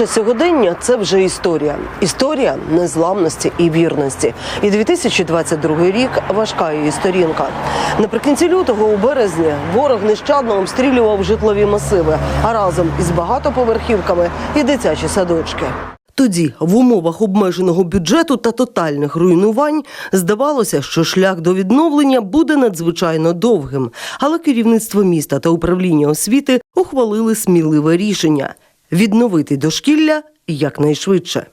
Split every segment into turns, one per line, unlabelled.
Наше сьогодення це вже історія. Історія незламності і вірності. І 2022 рік важка її сторінка. Наприкінці лютого у березні ворог нещадно обстрілював житлові масиви, а разом із багатоповерхівками і дитячі садочки. Тоді, в умовах обмеженого бюджету та тотальних руйнувань, здавалося, що шлях до відновлення буде надзвичайно довгим. Але керівництво міста та управління освіти ухвалили сміливе рішення відновити дошкілля якнайшвидше.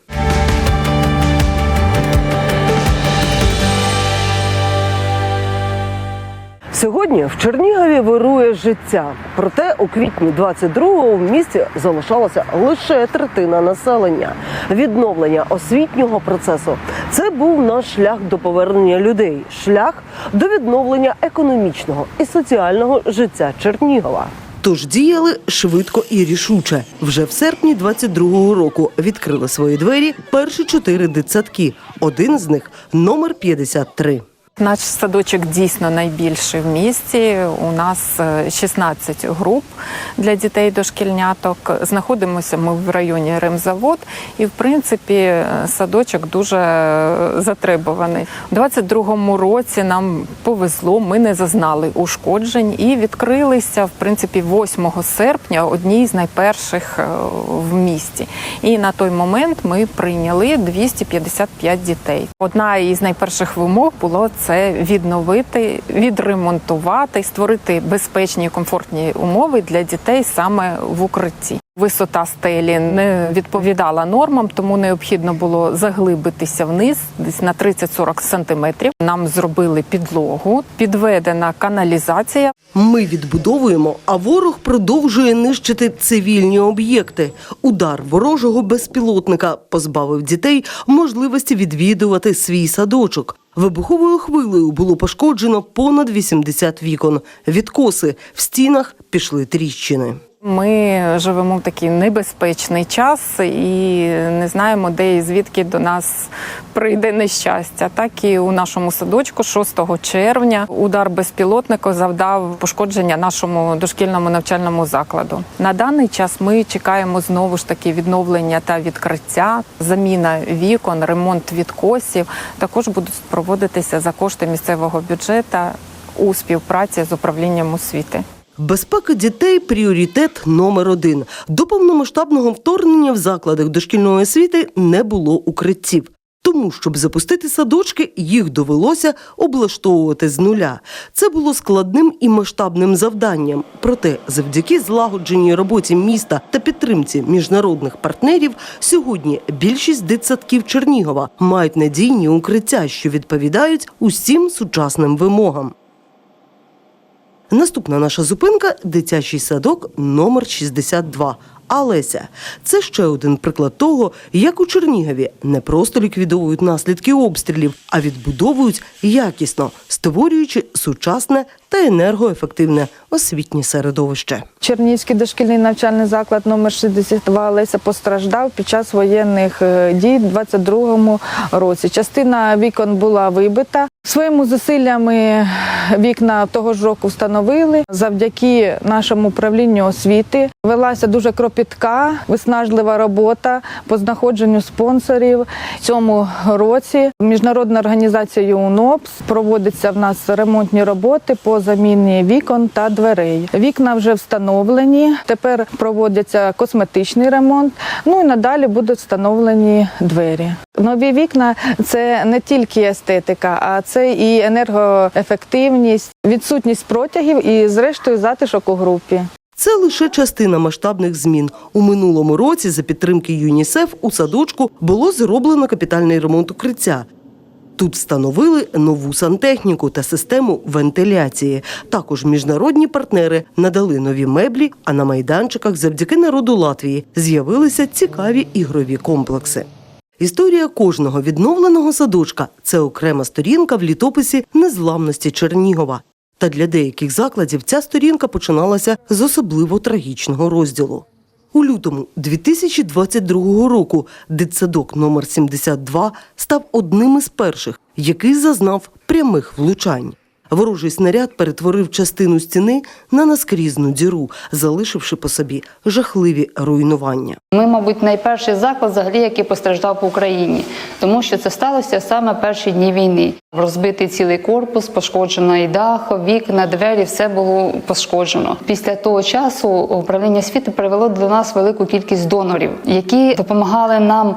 Сьогодні в Чернігові вирує життя. Проте у квітні 22-го в місті залишалася лише третина населення. Відновлення освітнього процесу це був наш шлях до повернення людей, шлях до відновлення економічного і соціального життя Чернігова. Тож діяли швидко і рішуче. Вже в серпні 22-го року відкрили свої двері перші чотири дитсадки. Один з них номер 53.
Наш садочок дійсно найбільший в місті. У нас е, 16 груп для дітей дошкільняток. Знаходимося ми в районі Ремзавод, і в принципі е, садочок дуже е, затребуваний. У 22-му році нам повезло, ми не зазнали ушкоджень і відкрилися в принципі 8 серпня одні з найперших е, в місті. І на той момент ми прийняли 255 дітей. Одна із найперших вимог було це відновити, відремонтувати, створити безпечні і комфортні умови для дітей саме в укритті. Висота стелі не відповідала нормам, тому необхідно було заглибитися вниз, десь на 30-40 сантиметрів. Нам зробили підлогу, підведена каналізація.
Ми відбудовуємо, а ворог продовжує нищити цивільні об'єкти. Удар ворожого безпілотника позбавив дітей можливості відвідувати свій садочок. Вибуховою хвилею було пошкоджено понад 80 вікон. Відкоси в стінах пішли тріщини.
Ми живемо в такий небезпечний час і не знаємо, де і звідки до нас прийде нещастя. Так і у нашому садочку, 6 червня, удар безпілотника завдав пошкодження нашому дошкільному навчальному закладу. На даний час ми чекаємо знову ж таки відновлення та відкриття, заміна вікон, ремонт відкосів. Також будуть проводитися за кошти місцевого бюджету у співпраці з управлінням освіти.
Безпека дітей пріоритет номер один. До повномасштабного вторгнення в закладах дошкільної освіти не було укриттів. Тому, щоб запустити садочки, їх довелося облаштовувати з нуля. Це було складним і масштабним завданням. Проте, завдяки злагодженій роботі міста та підтримці міжнародних партнерів, сьогодні більшість дитсадків Чернігова мають надійні укриття, що відповідають усім сучасним вимогам. Наступна наша зупинка дитячий садок номер 62. Алеся. Це ще один приклад того, як у Чернігові не просто ліквідовують наслідки обстрілів, а відбудовують якісно, створюючи сучасне та енергоефективне освітнє середовище.
Чернігівський дошкільний навчальний заклад номер 62 Леся постраждав під час воєнних е, дій у 22-му році. Частина вікон була вибита. Своїми зусиллями вікна того ж року встановили. Завдяки нашому управлінню освіти велася дуже кропітка, виснажлива робота по знаходженню спонсорів. В цьому році міжнародна організація ЮНОПС проводиться в нас ремонтні роботи по заміні вікон та дверей. Вікна вже встановлені. Тепер проводиться косметичний ремонт. Ну і надалі будуть встановлені двері. Нові вікна це не тільки естетика, а це і енергоефективність, відсутність протягів і, зрештою, затишок у групі.
Це лише частина масштабних змін. У минулому році за підтримки ЮНІСЕФ у садочку було зроблено капітальний ремонт укриття. Тут встановили нову сантехніку та систему вентиляції. Також міжнародні партнери надали нові меблі, а на майданчиках завдяки народу Латвії з'явилися цікаві ігрові комплекси. Історія кожного відновленого садочка це окрема сторінка в літописі незламності Чернігова. Та для деяких закладів ця сторінка починалася з особливо трагічного розділу. У лютому 2022 року дитсадок номер 72 став одним із перших, який зазнав прямих влучань. Ворожий снаряд перетворив частину стіни на наскрізну діру, залишивши по собі жахливі руйнування.
Ми, мабуть, найперший заклад, взагалі, який постраждав по Україні, тому що це сталося саме перші дні війни. Розбитий цілий корпус, пошкоджено і дах, вікна, двері, все було пошкоджено. Після того часу управління освіти привело до нас велику кількість донорів, які допомагали нам,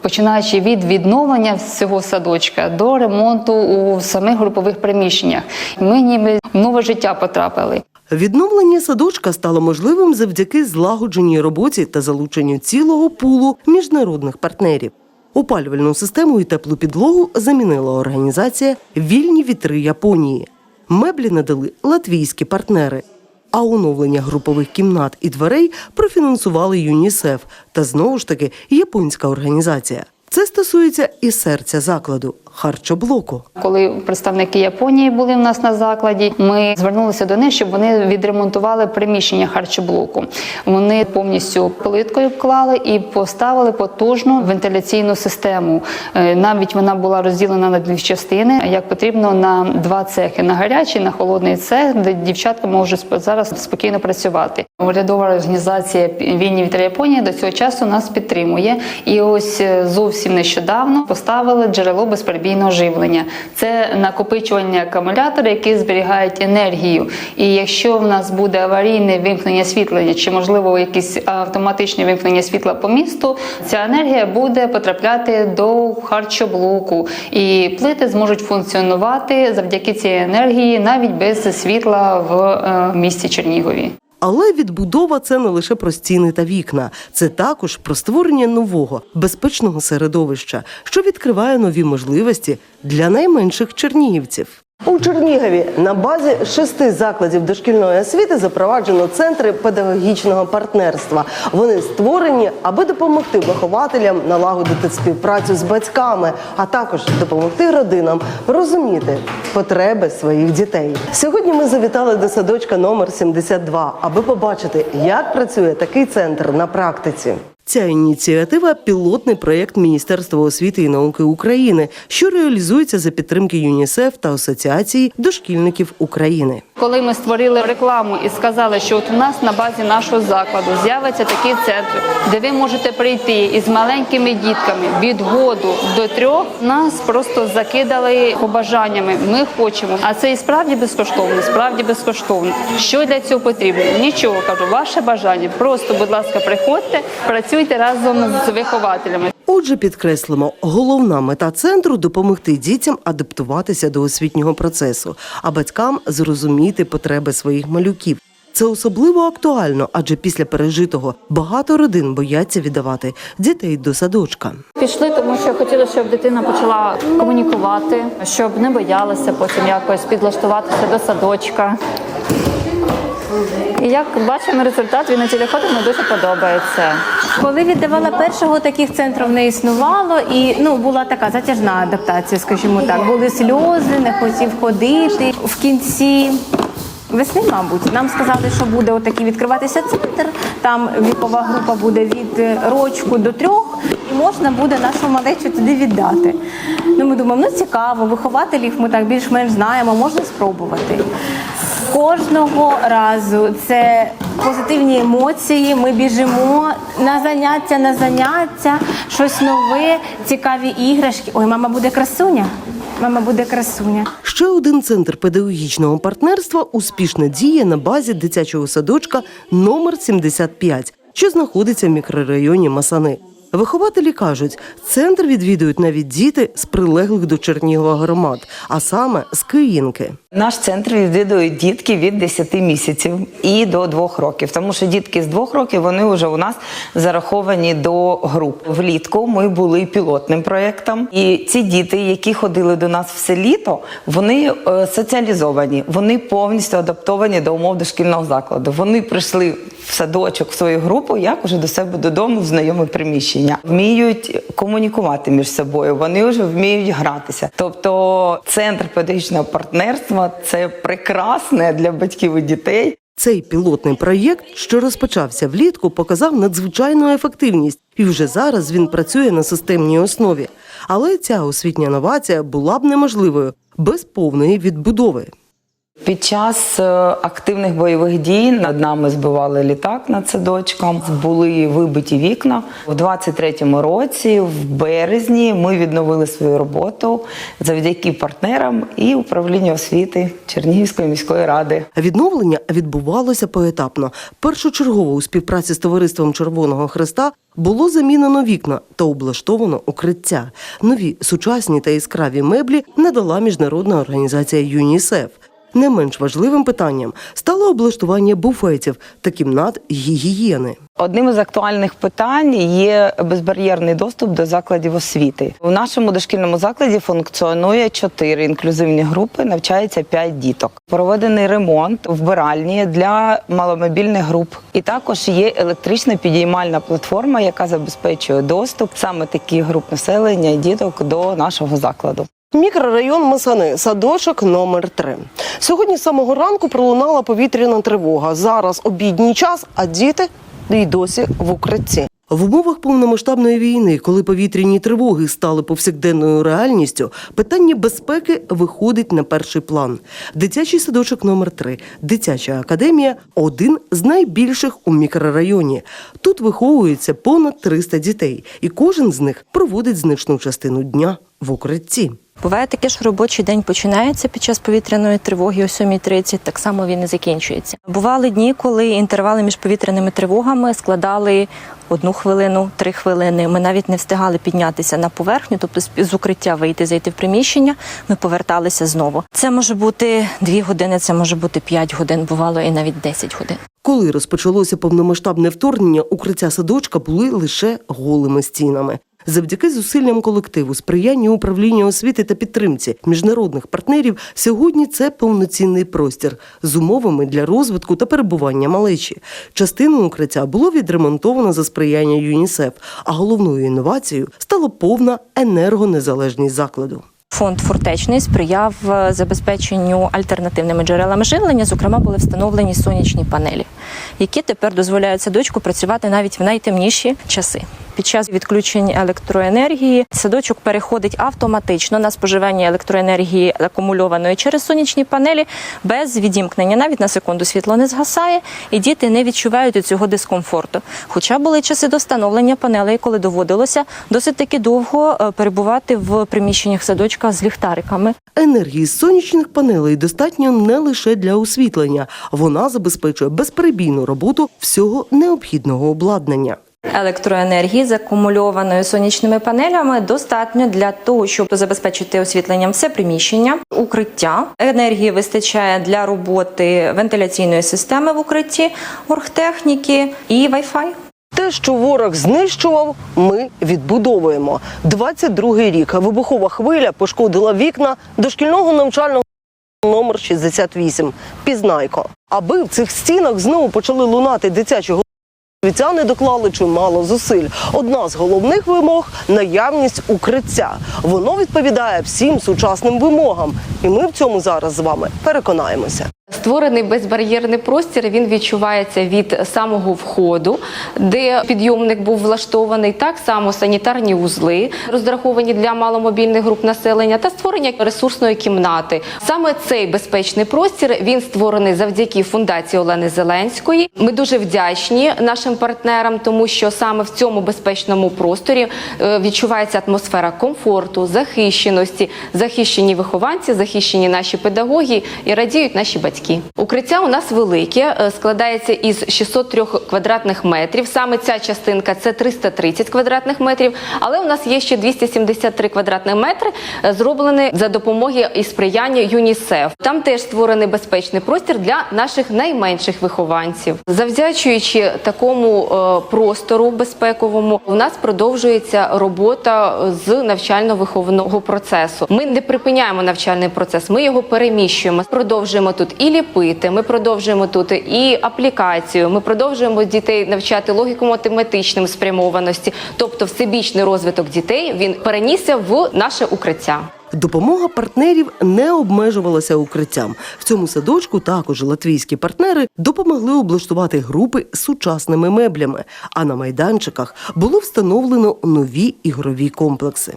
починаючи від відновлення всього садочка до ремонту у самих групових приміщеннях. Ми ніби в нове життя потрапили.
Відновлення садочка стало можливим завдяки злагодженій роботі та залученню цілого пулу міжнародних партнерів. Опалювальну систему і теплу підлогу замінила організація Вільні вітри Японії. Меблі надали латвійські партнери. А оновлення групових кімнат і дверей профінансували ЮНІСЕФ та знову ж таки японська організація. Це стосується і серця закладу харчоблоку.
Коли представники Японії були в нас на закладі, ми звернулися до них, щоб вони відремонтували приміщення харчоблоку. Вони повністю плиткою вклали і поставили потужну вентиляційну систему. Е, Навіть вона була розділена на дві частини, як потрібно на два цехи: на гарячий, на холодний цех, де дівчатка можуть зараз спокійно працювати. Урядова організація Вільні вітер Японії до цього часу нас підтримує. І ось е, зовсім нещодавно поставили джерело безперебійного живлення. Це накопичування акумулятора, які зберігають енергію. І якщо в нас буде аварійне вимкнення світлення, чи можливо якісь автоматичне вимкнення світла по місту, ця енергія буде потрапляти до харчоблоку, і плити зможуть функціонувати завдяки цій енергії навіть без світла в е, місті Чернігові.
Але відбудова це не лише про стіни та вікна, це також про створення нового безпечного середовища, що відкриває нові можливості для найменших чернігівців. У Чернігові на базі шести закладів дошкільної освіти запроваджено центри педагогічного партнерства. Вони створені, аби допомогти вихователям налагодити співпрацю з батьками, а також допомогти родинам розуміти потреби своїх дітей. Сьогодні ми завітали до садочка номер 72, аби побачити, як працює такий центр на практиці. Ця ініціатива пілотний проєкт Міністерства освіти і науки України, що реалізується за підтримки ЮНІСЕФ та Асоціації дошкільників України.
Коли ми створили рекламу і сказали, що от у нас на базі нашого закладу з'явиться такий центр, де ви можете прийти із маленькими дітками від году до трьох, нас просто закидали побажаннями. Ми хочемо, а це і справді безкоштовно, справді безкоштовно. Що для цього потрібно? Нічого кажу, ваше бажання. Просто, будь ласка, приходьте, працюйте разом з вихователями.
Отже, підкреслимо, головна мета центру допомогти дітям адаптуватися до освітнього процесу, а батькам зрозуміти потреби своїх малюків. Це особливо актуально, адже після пережитого багато родин бояться віддавати дітей до садочка.
Пішли, тому що хотіли, щоб дитина почала комунікувати, щоб не боялася потім якось підлаштуватися до садочка. І як бачимо результат, він на мені дуже подобається.
Коли віддавала першого, таких центрів не існувало, і ну була така затяжна адаптація, скажімо так. Були сльози, не хотів ходити. В кінці весни, мабуть, нам сказали, що буде отакий відкриватися центр. Там вікова група буде від рочку до трьох, і можна буде нашу малечу туди віддати. Ну, ми думаємо, ну цікаво, вихователів ми так більш-менш знаємо, можна спробувати. Кожного разу це позитивні емоції. Ми біжимо на заняття, на заняття, щось нове, цікаві іграшки. Ой, мама буде красуня. Мама буде красуня.
Ще один центр педагогічного партнерства успішно діє на базі дитячого садочка номер 75, що знаходиться в мікрорайоні Масани. Вихователі кажуть, центр відвідують навіть діти з прилеглих до Чернігова громад, а саме з Київки.
Наш центр відвідують дітки від 10 місяців і до 2 років, тому що дітки з 2 років вони вже у нас зараховані до груп. Влітку ми були пілотним проєктом, і ці діти, які ходили до нас все літо, вони е, соціалізовані, вони повністю адаптовані до умов дошкільного закладу. Вони прийшли в садочок в свою групу, як уже до себе додому в знайоме приміщення, вміють комунікувати між собою. Вони вже вміють гратися. Тобто, центр педагогічного партнерства це прекрасне для батьків і дітей.
Цей пілотний проєкт, що розпочався влітку, показав надзвичайну ефективність, і вже зараз він працює на системній основі. Але ця освітня новація була б неможливою без повної відбудови.
Під час е, активних бойових дій над нами збивали літак над садочком. Були вибиті вікна. У 23-му році, в березні, ми відновили свою роботу завдяки партнерам і управлінню освіти Чернігівської міської ради.
Відновлення відбувалося поетапно. Першочергово у співпраці з товариством Червоного Хреста було замінено вікна та облаштовано укриття. Нові сучасні та яскраві меблі надала міжнародна організація ЮНІСЕФ. Не менш важливим питанням стало облаштування буфетів та кімнат гігієни.
Одним із актуальних питань є безбар'єрний доступ до закладів освіти. У нашому дошкільному закладі функціонує чотири інклюзивні групи, навчається п'ять діток. Проведений ремонт вбиральні для маломобільних груп. І також є електрична підіймальна платформа, яка забезпечує доступ саме таких груп населення і діток до нашого закладу.
Мікрорайон Масани, садочок номер 3 Сьогодні з самого ранку пролунала повітряна тривога. Зараз обідній час, а діти й досі в укритті. В умовах повномасштабної війни, коли повітряні тривоги стали повсякденною реальністю, питання безпеки виходить на перший план. Дитячий садочок номер 3 дитяча академія один з найбільших у мікрорайоні. Тут виховується понад 300 дітей, і кожен з них проводить значну частину дня в укритті.
Буває таке, що робочий день починається під час повітряної тривоги о 7.30, так само він і закінчується. Бували дні, коли інтервали між повітряними тривогами складали одну хвилину, три хвилини. Ми навіть не встигали піднятися на поверхню, тобто з- укриття вийти, зайти в приміщення. Ми поверталися знову. Це може бути дві години, це може бути п'ять годин, бувало і навіть 10 годин.
Коли розпочалося повномасштабне вторгнення, укриття садочка були лише голими стінами. Завдяки зусиллям колективу, сприянню управління освіти та підтримці міжнародних партнерів, сьогодні це повноцінний простір з умовами для розвитку та перебування малечі. Частину укриття було відремонтовано за сприяння ЮНІСЕФ, а головною інновацією стала повна енергонезалежність закладу.
Фонд фортечний сприяв е, забезпеченню альтернативними джерелами живлення. Зокрема, були встановлені сонячні панелі, які тепер дозволяють садочку працювати навіть в найтемніші часи. Під час відключень електроенергії садочок переходить автоматично на споживання електроенергії акумульованої через сонячні панелі без відімкнення. Навіть на секунду світло не згасає, і діти не відчувають цього дискомфорту. Хоча були часи до встановлення панелей, коли доводилося досить таки довго е, перебувати в приміщеннях садочка з ліхтариками.
Енергії з сонячних панелей достатньо не лише для освітлення, вона забезпечує безперебійну роботу всього необхідного обладнання.
Електроенергії з акумульованою сонячними панелями достатньо для того, щоб забезпечити освітленням все приміщення, укриття. Енергії вистачає для роботи вентиляційної системи в укритті, оргтехніки і Wi-Fi.
Те, що ворог знищував, ми відбудовуємо. 22-й рік вибухова хвиля пошкодила вікна дошкільного навчального номер 68 Пізнайко. Аби в цих стінах знову почали лунати дитячі голоси, доклали чимало зусиль. Одна з головних вимог наявність укриття. Воно відповідає всім сучасним вимогам, і ми в цьому зараз з вами переконаємося.
Створений безбар'єрний простір він відчувається від самого входу, де підйомник був влаштований. Так само санітарні вузли розраховані для маломобільних груп населення та створення ресурсної кімнати. Саме цей безпечний простір він створений завдяки фундації Олени Зеленської. Ми дуже вдячні нашим партнерам, тому що саме в цьому безпечному просторі е, відчувається атмосфера комфорту, захищеності, захищені вихованці, захищені наші педагоги і радіють наші батьки. Укриття у нас велике, е, складається із 603 квадратних метрів. Саме ця частинка це 330 квадратних метрів, але у нас є ще 273 квадратних метри, е, зроблені за допомоги і сприяння ЮНІСЕФ. Там теж створений безпечний простір для наших найменших вихованців. Завдячуючи такому е, простору безпековому, у нас продовжується робота з навчально-виховного процесу. Ми не припиняємо навчальний процес, ми його переміщуємо. Продовжуємо тут і ліпити. Ми продовжуємо тут і аплікацію. Ми продовжуємо дітей навчати логіко-математичним спрямованості, тобто всебічний розвиток дітей він перенісся в наше укриття.
Допомога партнерів не обмежувалася укриттям. В цьому садочку також латвійські партнери допомогли облаштувати групи сучасними меблями. А на майданчиках було встановлено нові ігрові комплекси.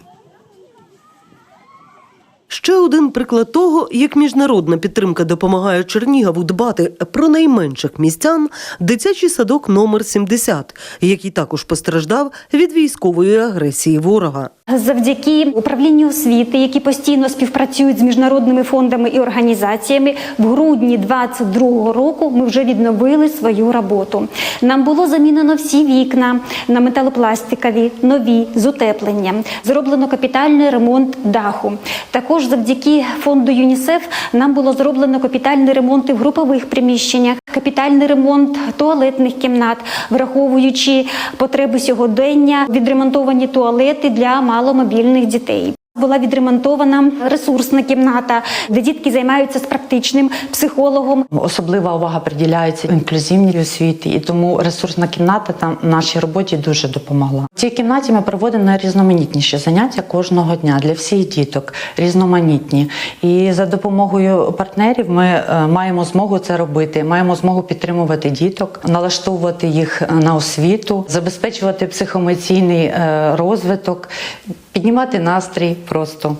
Ще один приклад того, як міжнародна підтримка допомагає Чернігову дбати про найменших містян – дитячий садок номер 70, який також постраждав від військової агресії ворога.
Завдяки управлінню освіти, які постійно співпрацюють з міжнародними фондами і організаціями, в грудні 2022 року ми вже відновили свою роботу. Нам було замінено всі вікна на металопластикові, нові з утепленням. Зроблено капітальний ремонт даху. Також завдяки фонду ЮНІСЕФ нам було зроблено капітальний ремонт і в групових приміщеннях, капітальний ремонт туалетних кімнат, враховуючи потреби сьогодення, відремонтовані туалети для маломобільних дітей. Була відремонтована ресурсна кімната, де дітки займаються з практичним психологом.
Особлива увага приділяється інклюзивній освіті, і тому ресурсна кімната там нашій роботі дуже допомогла. В цій кімнаті ми проводимо найрізноманітніші заняття кожного дня для всіх діток, різноманітні. І за допомогою партнерів ми е, маємо змогу це робити. Маємо змогу підтримувати діток, налаштовувати їх на освіту, забезпечувати психоемоційний е, розвиток, піднімати настрій просто.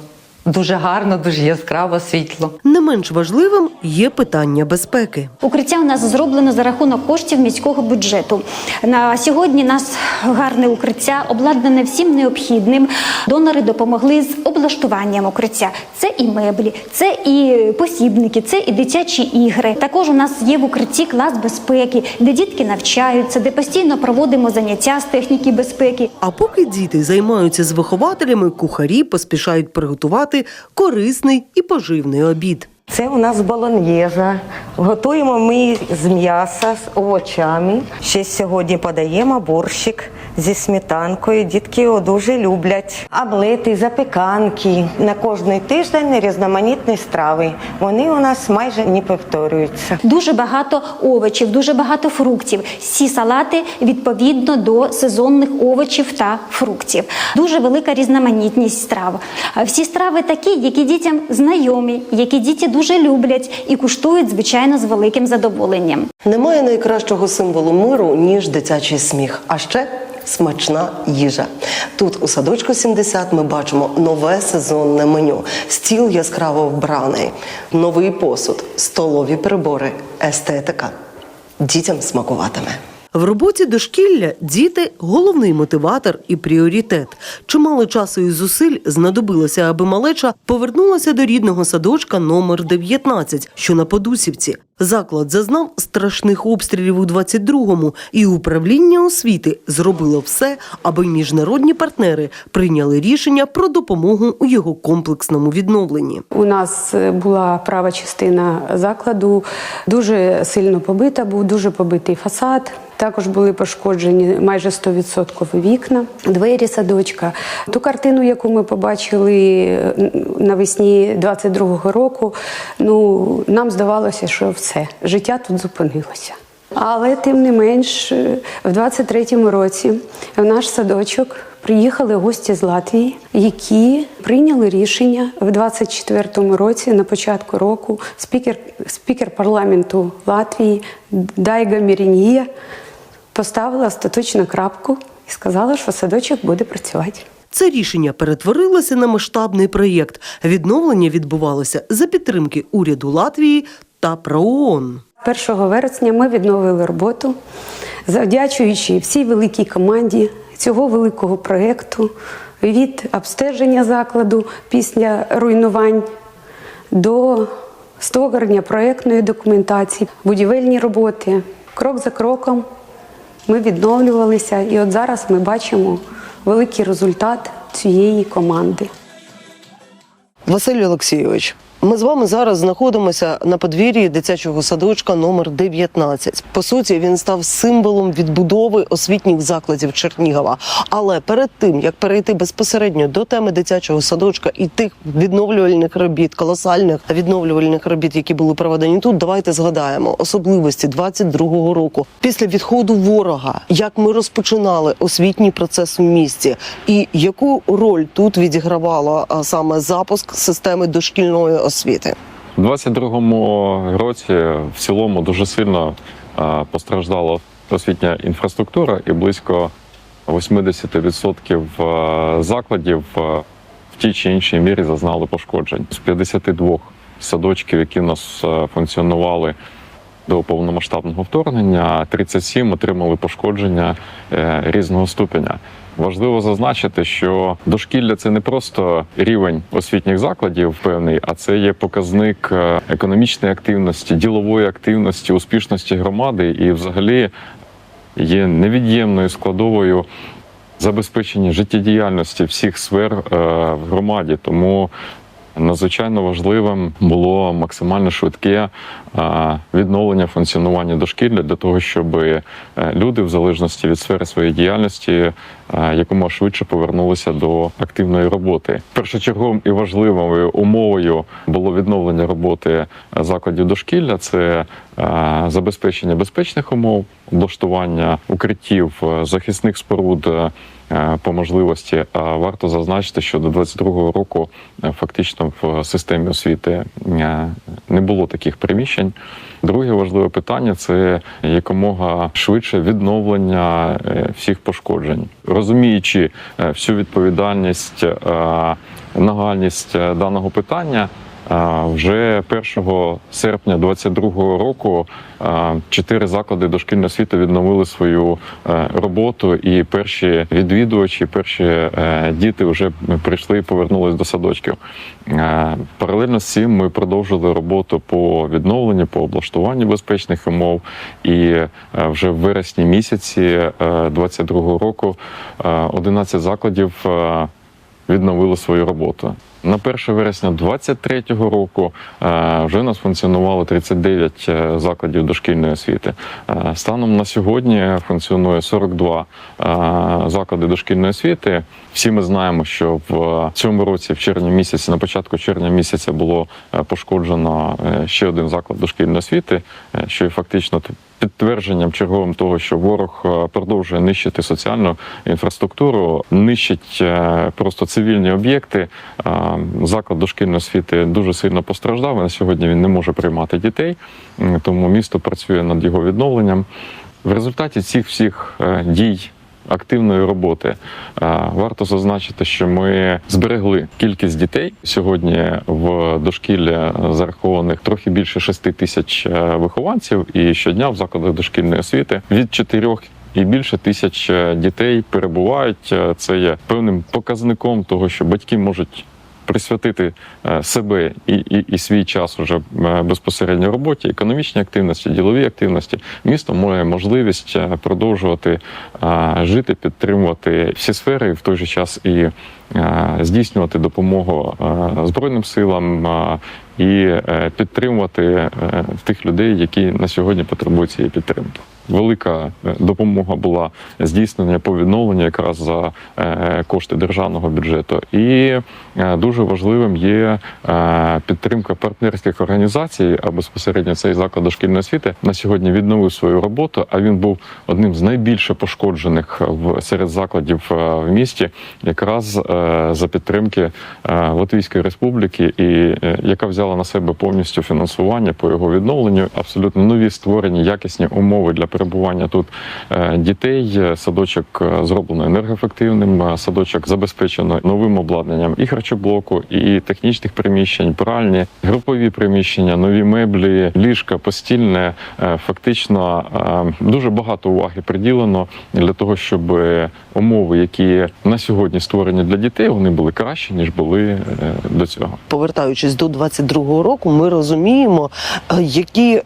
Дуже гарно, дуже яскраво, світло.
Не менш важливим є питання безпеки.
Укриття у нас зроблено за рахунок коштів міського бюджету. На сьогодні нас гарне укриття, обладнане всім необхідним. Донори допомогли з облаштуванням укриття. Це і меблі, це і посібники, це і дитячі ігри. Також у нас є в укритті клас безпеки, де дітки навчаються, де постійно проводимо заняття з техніки безпеки.
А поки діти займаються з вихователями, кухарі поспішають приготувати корисний і поживний обід.
Це у нас болоньєза. Готуємо ми з м'яса, з овочами. Ще сьогодні подаємо борщик зі сметанкою. Дітки його дуже люблять. Аблети, запеканки. На кожний тиждень різноманітні страви. Вони у нас майже не повторюються.
Дуже багато овочів, дуже багато фруктів. Всі салати відповідно до сезонних овочів та фруктів. Дуже велика різноманітність страв. Всі страви такі, які дітям знайомі, які діти дуже люблять і куштують, звичайно, з великим задоволенням.
Немає найкращого символу миру, ніж дитячий сміх, а ще смачна їжа. Тут у садочку 70 ми бачимо нове сезонне меню, стіл яскраво вбраний, новий посуд, столові прибори, естетика. Дітям смакуватиме. В роботі дошкілля діти головний мотиватор і пріоритет. Чимало часу і зусиль знадобилося, аби малеча повернулася до рідного садочка номер 19, що на Подусівці. Заклад зазнав страшних обстрілів у 22-му, і управління освіти зробило все, аби міжнародні партнери прийняли рішення про допомогу у його комплексному відновленні.
У нас е, була права частина закладу, дуже сильно побита, був дуже побитий фасад. Також були пошкоджені майже 100% вікна, двері садочка. Ту картину, яку ми побачили навесні 22-го року, ну нам здавалося, що все, життя тут зупинилося. Але тим не менш, е, в 23-му році в наш садочок приїхали гості з Латвії, які прийняли рішення в 24-му році, на початку року, спікер, спікер парламенту Латвії Дайга Мірінія поставила остаточну крапку і сказала, що садочок буде працювати.
Це рішення перетворилося на масштабний проєкт. Відновлення відбувалося за підтримки уряду Латвії та ПРООН.
1 вересня ми відновили роботу, завдячуючи всій великій команді цього великого проєкту від обстеження закладу після руйнувань до створення проєктної документації, будівельні роботи. Крок за кроком ми відновлювалися, і от зараз ми бачимо великий результат цієї команди.
Василь Олексійович, ми з вами зараз знаходимося на подвір'ї дитячого садочка номер 19. По суті, він став символом відбудови освітніх закладів Чернігова. Але перед тим як перейти безпосередньо до теми дитячого садочка і тих відновлювальних робіт, колосальних відновлювальних робіт, які були проведені тут, давайте згадаємо особливості 22-го року. Після відходу ворога, як ми розпочинали освітній процес у місті, і яку роль тут відігравала саме запуск системи дошкільної освіти.
У 22-му році в цілому дуже сильно постраждала освітня інфраструктура, і близько 80% е, закладів е, тій чи іншій мірі зазнали пошкоджень. З 52 садочків, які в нас функціонували до повномасштабного вторгнення, 37 отримали пошкодження е, різного ступеня. Важливо зазначити, що дошкілля це не просто рівень освітніх закладів певний, а це є показник е, економічної активності, ділової активності, успішності громади і, взагалі, є невід'ємною складовою забезпечення життєдіяльності всіх сфер е, в громаді. Тому надзвичайно важливим було максимально швидке е, відновлення функціонування дошкілля для того, щоб е, люди, в залежності від сфери своєї діяльності, е, якомога швидше повернулися до активної роботи. Першочерговим і важливою умовою було відновлення роботи закладів дошкілля. Це забезпечення безпечних умов, облаштування укриттів, захисних споруд. Е, По можливості А варто зазначити, що до 22-го року е, фактично в системі освіти е, не було таких приміщень. Друге важливе питання це якомога швидше відновлення всіх пошкоджень, розуміючи всю відповідальність, нагальність даного питання. Вже 1 серпня 2022 року чотири заклади дошкільної освіти відновили свою е, роботу, і перші відвідувачі, перші е, діти вже прийшли і повернулись до садочків. Е, Паралельно з цим ми продовжили роботу по відновленню, по облаштуванню безпечних умов. І вже в вересні місяці 2022 року е, 11 закладів. відновили свою роботу. На 1 вересня 2023 року е, вже у нас функціонувало 39 е, закладів дошкільної освіти. Е, Станом на сьогодні функціонує 42 е, заклади дошкільної освіти. Всі ми знаємо, що в цьому році, в червні місяці, на початку червня місяця, було пошкоджено ще один заклад дошкільної освіти, що є фактично підтвердженням черговим того, що ворог продовжує нищити соціальну інфраструктуру, нищить просто цивільні об'єкти. Заклад дошкільної освіти дуже сильно постраждав. На сьогодні він не може приймати дітей, тому місто працює над його відновленням. В результаті цих всіх е, дій. Активної роботи Е, варто зазначити, що ми зберегли кількість дітей сьогодні в дошкілля зарахованих трохи більше 6 тисяч е, вихованців, і щодня в закладах дошкільної освіти від 4 і більше тисяч дітей перебувають. Це є певним показником того, що батьки можуть присвятити е, себе і, і, і свій час уже е, безпосередньо роботі, економічній активності, діловій активності. Місто має можливість е, продовжувати жити, підтримувати всі сфери, в той же час і здійснювати допомогу е, Збройним силам е, і е, підтримувати е, тих людей, які на сьогодні потребують цієї підтримки. Велика е, допомога була здійснена по відновленню якраз за е, кошти державного бюджету. І е, дуже важливим є е, підтримка партнерських організацій, а безпосередньо цей заклад дошкільної освіти на сьогодні відновив свою роботу. А він був одним з найбільше пошкоджених серед закладів е, в місті, якраз е, за підтримки е, Латвійської республіки, і е, яка взяла на себе повністю фінансування по його відновленню. Абсолютно нові створені якісні умови для перебування тут е, дітей. Е, Садочок е, зроблено енергоефективним, е, садочок забезпечено новим обладнанням і харчоблоку, і технічних приміщень, пральні, групові приміщення, нові меблі, ліжка, постільне. Е, Фактично е, дуже багато уваги приділено для того, щоб е, умови, які на сьогодні створені для дітей, вони були кращі ніж були е, до цього.
повертаючись до 22-го року, ми розуміємо, е, який е,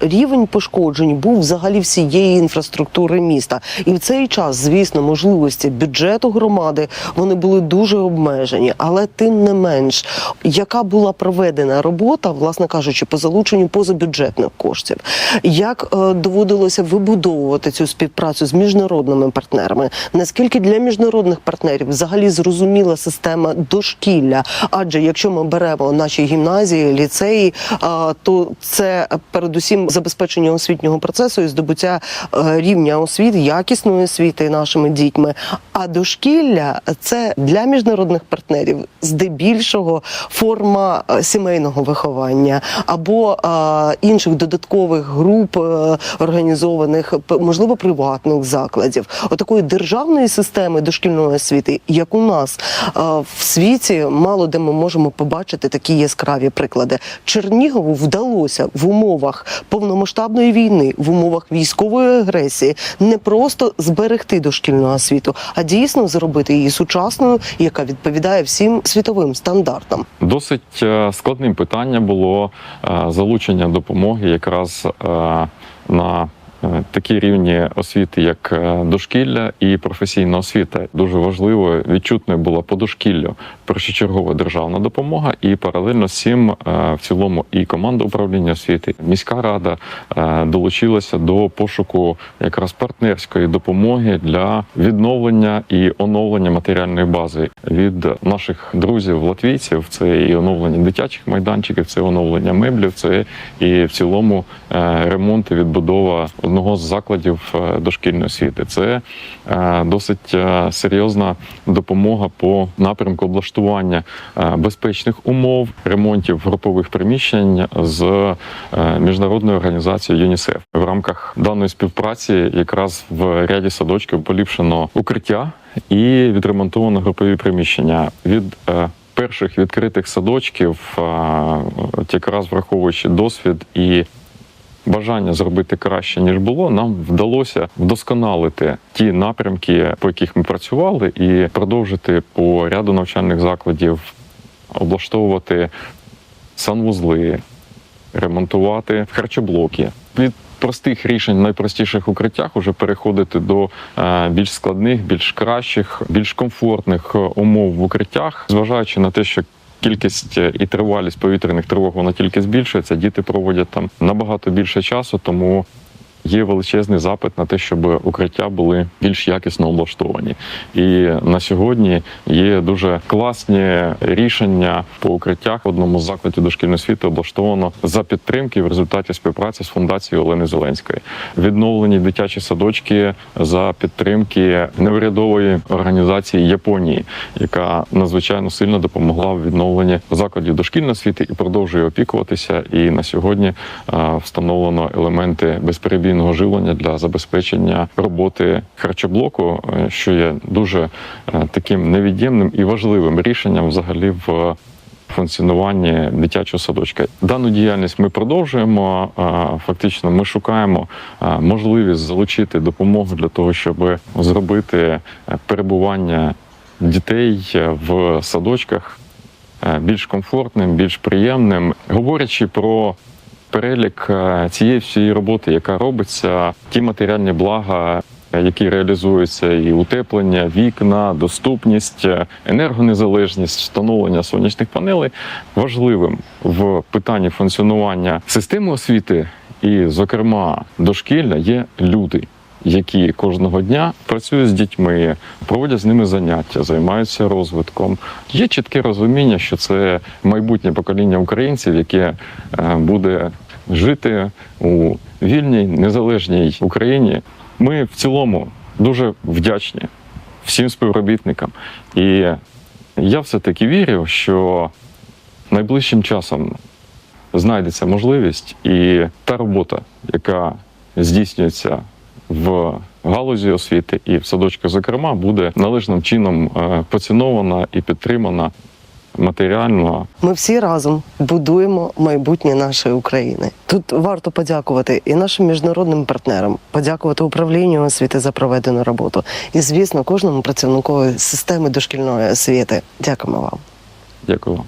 рівень пошкоджень був взагалі всієї інфраструктури міста. І в цей час, звісно, можливості бюджету громади вони були дуже обмежені. Але тим не менш, яка була проведена робота, власне кажучи, по залученню позабюджетних коштів, як е, доводилося вибудовувати цю співпрацю з міжнародними партнерами? Наскільки для міжнародних партнерів взагалі зрозуміла система дошкілля? Адже якщо ми беремо наші гімназії, ліцеї, то це передусім забезпечення освітнього процесу і здобуття е, рівня освіти, якісної освіти нашими дітьми. А дошкілля це для міжнародних партнерів здебільшого форма е, сімейного виховання або інших додаткових груп е, організованих, можливо, приватних закладів. Отакої державної системи дошкільної освіти, як у нас. Нас в світі мало де ми можемо побачити такі яскраві приклади. Чернігову вдалося в умовах повномасштабної війни, в умовах військової агресії не просто зберегти дошкільну освіту, а дійсно зробити її сучасною, яка відповідає всім світовим стандартам.
Досить е, складним питанням було е, залучення допомоги якраз е, на такі рівні освіти, як е, дошкілля і професійна освіта. Дуже важливо відчутною була по дошкіллю першочергова державна допомога, і паралельно з цим е, в цілому і команда управління освіти, міська рада е, долучилася до пошуку якраз партнерської допомоги для відновлення і оновлення матеріальної бази від наших друзів латвійців. Це і оновлення дитячих майданчиків, це оновлення меблів, це і в цілому е, ремонт і відбудова одного з закладів е, дошкільної освіти. Це е, досить е, серйозна допомога по напрямку облаштування безпечних умов, ремонтів групових приміщень з міжнародною організацією ЮНІСЕФ. В рамках даної співпраці якраз в ряді садочків поліпшено укриття і відремонтовано групові приміщення від перших відкритих садочків, якраз враховуючи досвід і бажання зробити краще ніж було, нам вдалося вдосконалити ті напрямки, по яких ми працювали, і продовжити по ряду навчальних закладів облаштовувати санвузли, ремонтувати харчоблоки. Від простих рішень в найпростіших укриттях уже переходити до е, більш складних, більш кращих, більш комфортних е, умов в укриттях, зважаючи на те, що Кількість е, і тривалість повітряних тривог вона тільки збільшується. Діти проводять там набагато більше часу, тому є величезний запит на те, щоб укриття були більш якісно облаштовані. І на сьогодні є дуже класні рішення по укриттях. В одному з закладів дошкільної освіти облаштовано за підтримки в результаті співпраці з фундацією Олени Зеленської. Відновлені дитячі садочки за підтримки неурядової організації Японії, яка надзвичайно сильно допомогла в відновленні закладів дошкільної освіти і продовжує опікуватися. І на сьогодні встановлено елементи безперебійного живлення для забезпечення роботи харчоблоку, е, що є дуже е, таким невід'ємним і важливим рішенням взагалі в функціонуванні дитячого садочка. Дану діяльність ми продовжуємо. Фактично, ми шукаємо можливість залучити допомогу для того, щоб зробити е, перебування дітей в садочках більш комфортним, більш приємним. Говорячи про перелік е, цієї всієї роботи, яка робиться, ті матеріальні блага. е, Які реалізуються і утеплення, вікна, доступність, е, енергонезалежність, встановлення сонячних панелей важливим в питанні функціонування системи освіти, і, зокрема, дошкілля є люди, які кожного дня працюють з дітьми, проводять з ними заняття, займаються розвитком. Є чітке розуміння, що це майбутнє покоління українців, яке буде жити у вільній незалежній Україні. Ми в цілому дуже вдячні всім співробітникам. І я все-таки вірю, що найближчим часом знайдеться можливість, і та робота, яка здійснюється в галузі освіти і в садочках, зокрема, буде належним чином е, поцінована і підтримана матеріально
Ми всі разом будуємо майбутнє нашої України. Тут варто подякувати і нашим міжнародним партнерам, подякувати управлінню освіти за проведену роботу, і звісно, кожному працівнику системи дошкільної освіти. Дякуємо вам.
Дякую вам.